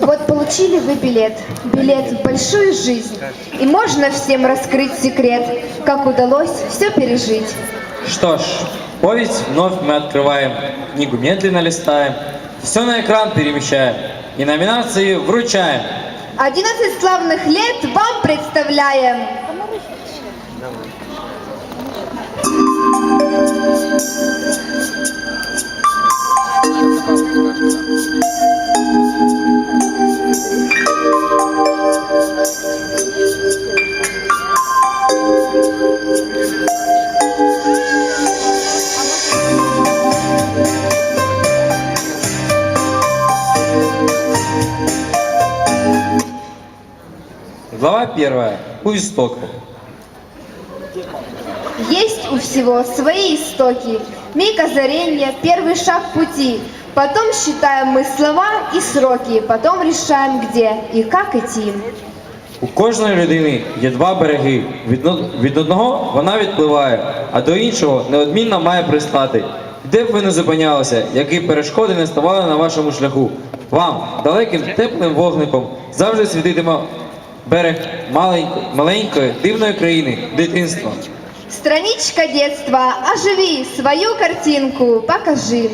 Вот получили вы билет, билет в большую жизнь. И можно всем раскрыть секрет, как удалось все пережить. Что ж, повесть вновь мы открываем, книгу медленно листаем, все на экран перемещаем и номинации вручаем. 11 славных лет вам представляем. Глава первая. У истоков. Есть у всего свои истоки. Миг озарения, первый шаг пути. Потом считаем мы слова и сроки. Потом решаем, где и как идти. У кожної людини є два береги. Від, від одного вона відпливає, а до іншого неодмінно має пристати. Де б ви не зупинялися, які перешкоди не ставали на вашому шляху. Вам, далеким теплим вогником, завжди світитиме берег маленької, маленької дивної країни, дитинства. Страничка детства, оживи свою картинку, покажи.